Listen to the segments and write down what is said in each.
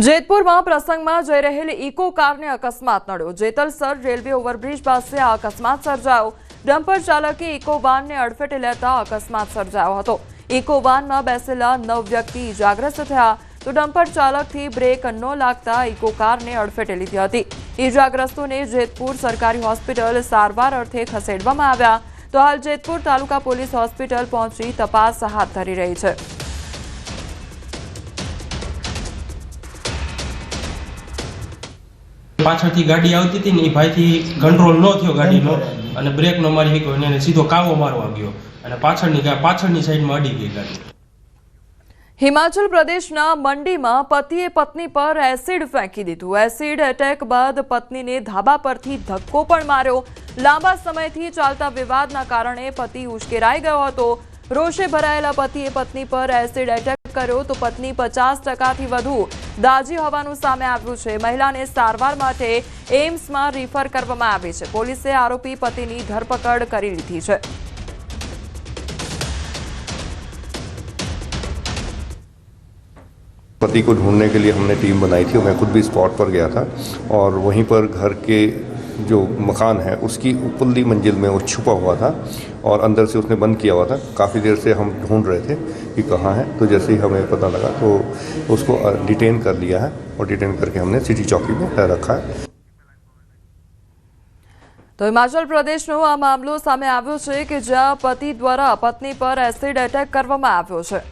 જયપુર માં પ્રસંગ માં જઈ રહેલ ઇકો કાર ને અકસ્માત નળ્યો જેતલસર રેલવે ઓવરબ્રિજ પાસે અકસ્માત સર્જાયો ડમ્પર ચાલક એ ઇકો વાન ને ઢફેટ લેતા અકસ્માત સર્જાયો હતો ઇકો વાન માં બેસેલા 9 વ્યક્તિ ઈજાગ્રસ્ત થયા તો ડમ્પર ચાલક થી બ્રેક નો લાગતા ઇકો કાર ને ઢફેટ લીધી હતી ઈજાગ્રસ્તો ને જયપુર સરકારી હોસ્પિટલ સારવાર અર્થે ખસેડવામાં આવ્યા તો હાલ જયપુર તાલુકા પોલીસ હોસ્પિટલ પહોંચી તપાસ હાથ ધરી રહી છે પાછળથી ગાડી આવતી હતી ને એ ભાઈથી કંટ્રોલ ન થયો ગાડીનો અને બ્રેક ન મારી શક્યો અને સીધો કાવો મારવા ગયો અને પાછળની પાછળની સાઈડમાં અડી ગઈ ગાડી હિમાચલ પ્રદેશના મંડીમાં પતિએ પત્ની પર એસિડ ફેંકી દીધું એસિડ એટેક બાદ પત્નીને ધાબા પરથી ધક્કો પણ માર્યો લાંબા સમયથી ચાલતા વિવાદના કારણે પતિ ઉશ્કેરાઈ ગયો હતો રોષે ભરાયેલા પતિએ પત્ની પર એસિડ એટેક કરો તો પત્ની 50% થી વધુ દાજી હવાનો સામે આવ્યો છે મહિલાને સારવાર માટે એમ્સ માં રિફર કરવામાં આવી છે પોલીસે આરોપી પતિની ધરપકડ કરી લીધી છે પતિને ખૂનને કે લિયે હમને ટીમ બનાવી થી હું મે ખુદ ભી સ્પોટ પર ગયા થા અને વહી પર ઘર કે જો મકાન હે ઉસકી ઉપલી મંજીલ મે વો છુપાયો હુઆ થા और अंदर से उसने बंद किया हुआ था काफ़ी देर से हम ढूंढ रहे थे कि कहाँ है तो जैसे ही हमें पता लगा तो उसको डिटेन कर लिया है और डिटेन करके हमने सिटी चौकी में रखा है तो हिमाचल प्रदेश में आ मामलों सामने आयो कि ज्या पति द्वारा पत्नी पर एसिड एटैक कर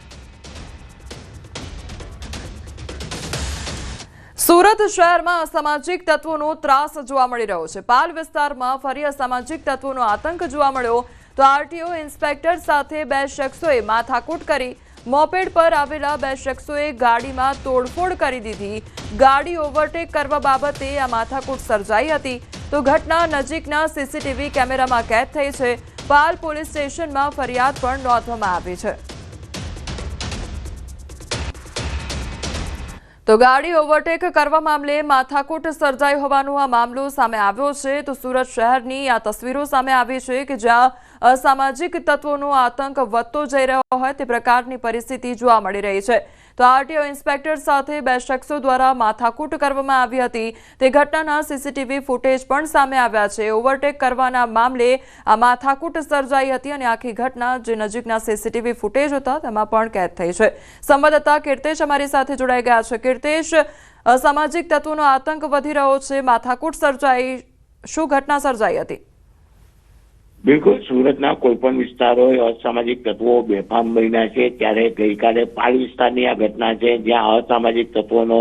सूरत शहर में असामजिक तत्वों त्रास जवा रो पाल विस्तार में फरी असामजिक तत्वों आतंक जवा तो आरटीओ इंस्पेक्टर साथी બે શખસો એ માઠાકોટ કરી મોપેડ પર આવેલા બે શખસો એ ગાડીમાં તોડફોડ કરી દીધી ગાડી ઓવરટેક કરવા બાબતે આ માઠાકોટ સર્જાઈ હતી તો ઘટના નજીકના સીસીટીવી કેમેરામાં કેપ્ટ થઈ છે પાલ પોલીસ સ્ટેશનમાં ફરિયાદ પણ નોંધવામાં આવી છે તો ગાડી ઓવરટેક કરવા મામલે માથાકૂટ સર્જાઈ હોવાનો આ મામલો સામે આવ્યો છે તો સુરત શહેરની આ તસવીરો સામે આવી છે કે જ્યાં અસામાજિક તત્વોનો આતંક વધતો જઈ રહ્યો હોય તે પ્રકારની પરિસ્થિતિ જોવા મળી રહી છે તો આરટીઓ ઇન્સ્પેક્ટર સાથે બે શખસો દ્વારા માથાકૂટ કરવામાં આવી હતી તે ઘટનાના સીસીટીવી ફૂટેજ પણ સામે આવ્યા છે ઓવરટેક કરવાના મામલે આ માથાકૂટ સરજાઈ હતી અને આખી ઘટના જે નજીકના સીસીટીવી ફૂટેજ હતા તેમાં પણ કેદ થઈ છે સંબંધતા કિર્તીશ અમારી સાથે જોડાય ગયા છે કિર્તીશ સામાજિક તત્વોનો આતંક વધી રહ્યો છે માથાકૂટ સરજાઈ શું ઘટના સરજાઈ હતી બિલકુલ સુરતના કોઈપણ વિસ્તારોએ અસામાજિક તત્વો બેફામ બન્યા છે ત્યારે ગઈકાલે પાલ વિસ્તારની આ ઘટના છે જ્યાં અસામાજિક તત્વોનો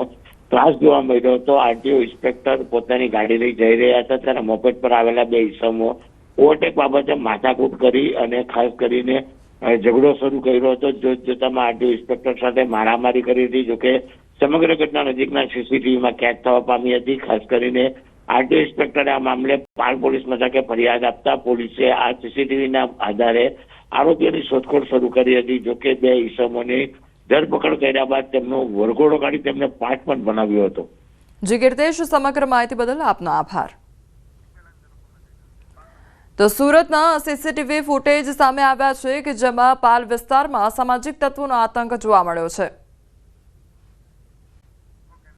ત્રાસ જોવા મળ્યો હતો આરટીઓ ઇન્સ્પેક્ટર પોતાની ગાડી લઈ જઈ રહ્યા હતા ત્યારે મોપેટ પર આવેલા બે ઇસમો ઓવરટેક બાબતે માથાકૂટ કરી અને ખાસ કરીને ઝઘડો શરૂ કર્યો હતો જોત જોતામાં આરટીઓ ઇન્સ્પેક્ટર સાથે મારામારી કરી હતી જોકે સમગ્ર ઘટના નજીકના સીસીટીવીમાં કેદ થવા પામી હતી ખાસ કરીને આરટી ઇન્સ્પેક્ટરે આ મામલે પાલ પોલીસ મથકે ફરિયાદ આપતા પોલીસે આ સીસીટીવીના આધારે આરોપીઓની શોધખોળ શરૂ કરી હતી જોકે બે ઇસમોની ધરપકડ કર્યા બાદ તેમનો વરઘોડો કાઢી તેમને પાંચ પણ બનાવ્યો હતો જી કીર્તેશ સમગ્ર માહિતી બદલ આપનો આભાર તો સુરતના સીસીટીવી ફૂટેજ સામે આવ્યા છે કે જેમાં પાલ વિસ્તારમાં સામાજિક તત્વોનો આતંક જોવા મળ્યો છે